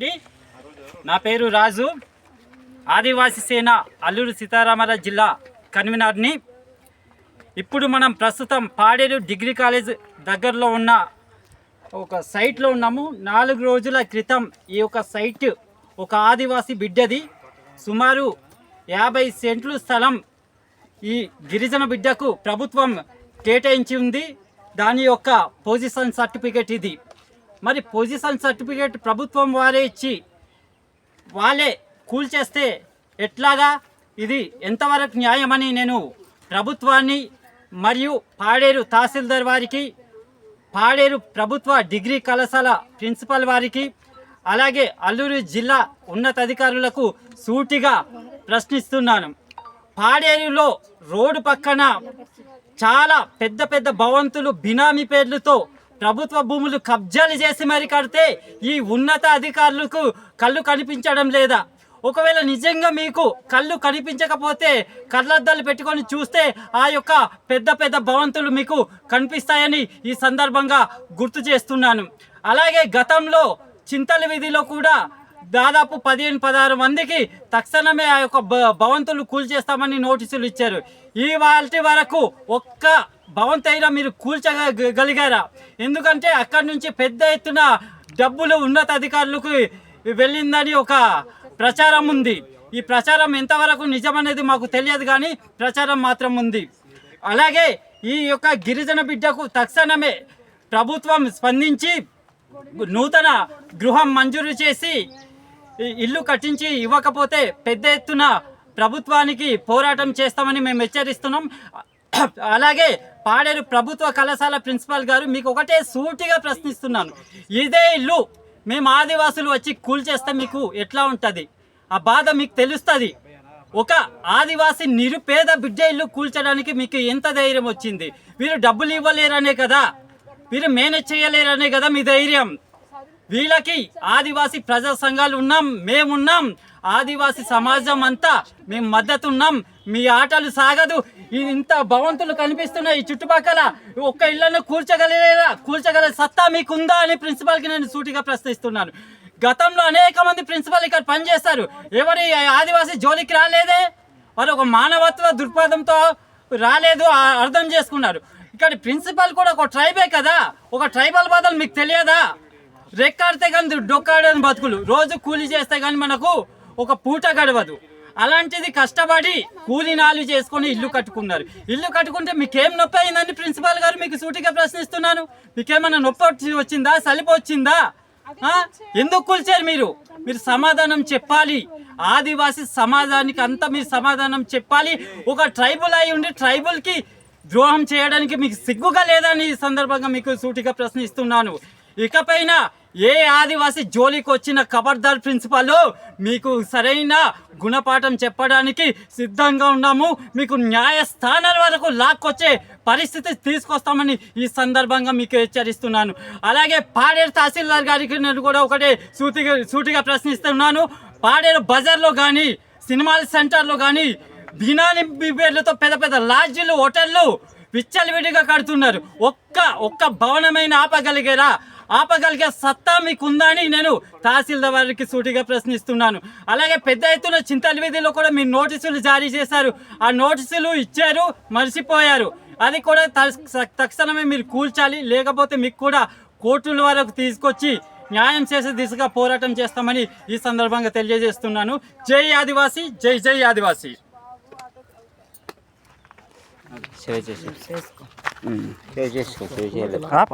అండి నా పేరు రాజు. ఆదివాసీ సేన అల్లూరు సీతారామరాజు జిల్లా కన్వీనర్ని. ఇప్పుడు మనం ప్రస్తుతం పాడేరు డిగ్రీ కాలేజ్ దగ్గరలో ఉన్న ఒక సైట్లో ఉన్నాము. నాలుగు రోజుల క్రితం ఈ యొక్క సైట్ ఒక ఆదివాసీ బిడ్డది. సుమారు యాభై సెంట్లు స్థలం ఈ గిరిజన బిడ్డకు ప్రభుత్వం కేటాయించి ఉంది. దాని యొక్క పొజిషన్ సర్టిఫికేట్ ఇది. మరి పొజిషన్ సర్టిఫికేట్ ప్రభుత్వం వారే ఇచ్చి వాళ్ళే కూల్చేస్తే ఎట్లాగా? ఇది ఎంతవరకు న్యాయమని నేను ప్రభుత్వాన్ని మరియు పాడేరు తహసీల్దార్ వారికి పాడేరు ప్రభుత్వ డిగ్రీ కళాశాల ప్రిన్సిపల్ వారికి అలాగే అల్లూరు జిల్లా ఉన్నతాధికారులకు సూటిగా ప్రశ్నిస్తున్నాను. పాడేరులో రోడ్డు పక్కన చాలా పెద్ద పెద్ద భవంతులు బినామీ పేర్లతో ప్రభుత్వ భూములు కబ్జాలు చేసి మరి కడితే ఈ ఉన్నత అధికారులకు కళ్ళు కనిపించడం లేదా? ఒకవేళ నిజంగా మీకు కళ్ళు కనిపించకపోతే కళ్ళద్దాలు పెట్టుకొని చూస్తే ఆ యొక్క పెద్ద పెద్ద భవంతులు మీకు కనిపిస్తాయని ఈ సందర్భంగా గుర్తు చేస్తున్నాను. అలాగే గతంలో చింతల వీధిలో కూడా దాదాపు పదిహేను పదహారు మందికి తక్షణమే ఆ యొక్క భవంతులు కూల్చేస్తామని నోటీసులు ఇచ్చారు. ఈ వాటి వరకు ఒక్క భవంతి అయినా మీరు కూల్చగలిగారా? ఎందుకంటే అక్కడి నుంచి పెద్ద ఎత్తున డబ్బులు ఉన్నత అధికారులకు వెళ్ళిందని ఒక ప్రచారం ఉంది. ఈ ప్రచారం ఎంతవరకు నిజమనేది మాకు తెలియదు కానీ ప్రచారం మాత్రం ఉంది. అలాగే ఈ యొక్క గిరిజన బిడ్డకు తక్షణమే ప్రభుత్వం స్పందించి నూతన గృహం మంజూరు చేసి ఇల్లు కట్టించి ఇవ్వకపోతే పెద్ద ఎత్తున ప్రభుత్వానికి పోరాటం చేస్తామని మేము హెచ్చరిస్తున్నాం. అలాగే పాడేరు ప్రభుత్వ కళాశాల ప్రిన్సిపాల్ గారు మీకు ఒకటే సూటిగా ప్రశ్నిస్తున్నాను. ఇదే ఇల్లు మేము ఆదివాసులు వచ్చి కూల్చేస్తే మీకు ఎట్లా ఉంటుంది? ఆ బాధ మీకు తెలుస్తుంది? ఒక ఆదివాసి నిరుపేద బిడ్డ ఇల్లు కూల్చడానికి మీకు ఎంత ధైర్యం వచ్చింది? వీరు డబ్బులు ఇవ్వలేరనే కదా? వీరు మేనేజ్ చేయలేరనే కదా మీ ధైర్యం? వీళ్ళకి ఆదివాసి ప్రజా సంఘాలు ఉన్నాం మేమున్నాం. ఆదివాసి సమాజం అంతా మేము మద్దతు ఉన్నాం మీ ఆటలు సాగదు. ఇంత భవంతులు కనిపిస్తున్నాయి చుట్టుపక్కల ఒక్క ఇళ్ళను కూల్చగలరా కూల్చగల సత్తా మీకుందా అని ప్రిన్సిపాల్కి నేను సూటిగా ప్రశ్నిస్తున్నాను. గతంలో అనేక మంది ప్రిన్సిపల్ ఇక్కడ పనిచేస్తారు ఎవరి ఆదివాసి జోలికి రాలేదే? వారు ఒక మానవత్వ దృక్పథంతో రాలేదు అర్థం చేసుకున్నారు. ఇక్కడ ప్రిన్సిపల్ కూడా ఒక ట్రైబే కదా? ఒక ట్రైబల్ బదులు మీకు తెలియదా? రెక్కాడితే కానీ డొక్కాడని బతుకులు. రోజు కూలి చేస్తే కానీ మనకు ఒక పూట గడవదు. అలాంటిది కష్టపడి కూలి నాలు చేసుకొని ఇల్లు కట్టుకున్నారు. ఇల్లు కట్టుకుంటే మీకేం నొప్పి అయిందని ప్రిన్సిపాల్ గారు మీకు సూటిగా ప్రశ్నిస్తున్నాను. మీకేమన్నా నొప్పి వచ్చి- వచ్చిందా? సలిపి వచ్చిందా? ఎందుకు కూల్చారు మీరు? మీరు సమాధానం చెప్పాలి. ఆదివాసి సమాజానికి అంతా మీరు సమాధానం చెప్పాలి. ఒక ట్రైబుల్ అయి ఉండి ట్రైబుల్కి ద్రోహం చేయడానికి మీకు సిగ్గుగా లేదని ఈ సందర్భంగా మీకు సూటిగా ప్రశ్నిస్తున్నాను. ఇకపైన ఏ ఆదివాసి జోలికి వచ్చిన ఖబర్దార్ ప్రిన్సిపాల్ మీకు సరైన గుణపాఠం చెప్పడానికి సిద్ధంగా ఉన్నాము. మీకు న్యాయస్థానాల వరకు లాక్కొచ్చే పరిస్థితి తీసుకొస్తామని ఈ సందర్భంగా మీకు హెచ్చరిస్తున్నాను. అలాగే పాడేరు తహసీల్దార్ గారికి నేను కూడా ఒకటే సూటిగా సూటిగా ప్రశ్నిస్తున్నాను. పాడేరు బజార్లో కానీ సినిమాల సెంటర్లో కానీ బినాని పేర్లతో పెద్ద పెద్ద లాడ్జీలు హోటళ్ళు విచ్చలవిడిగా కడుతున్నారు. ఒక్క ఒక్క భవనమైన ఆపగలిగేరా? ఆపగలిగే సత్తా మీకుందా అని నేను తహసీల్దార్ వారికి సూటిగా ప్రశ్నిస్తున్నాను. అలాగే పెద్ద ఎత్తున చింతల వీధిలో కూడా మీరు నోటీసులు జారీ చేశారు. ఆ నోటీసులు ఇచ్చారు మర్చిపోయారు. అది కూడా తక్ష- తక్షణమే మీరు కూల్చాలి. లేకపోతే మీకు కూడా కోర్టుల వరకు తీసుకొచ్చి న్యాయం చేసే దిశగా పోరాటం చేస్తామని ఈ సందర్భంగా తెలియజేస్తున్నాను. జై ఆదివాసి జై జై ఆదివాసి. చేసుకో చేసుకో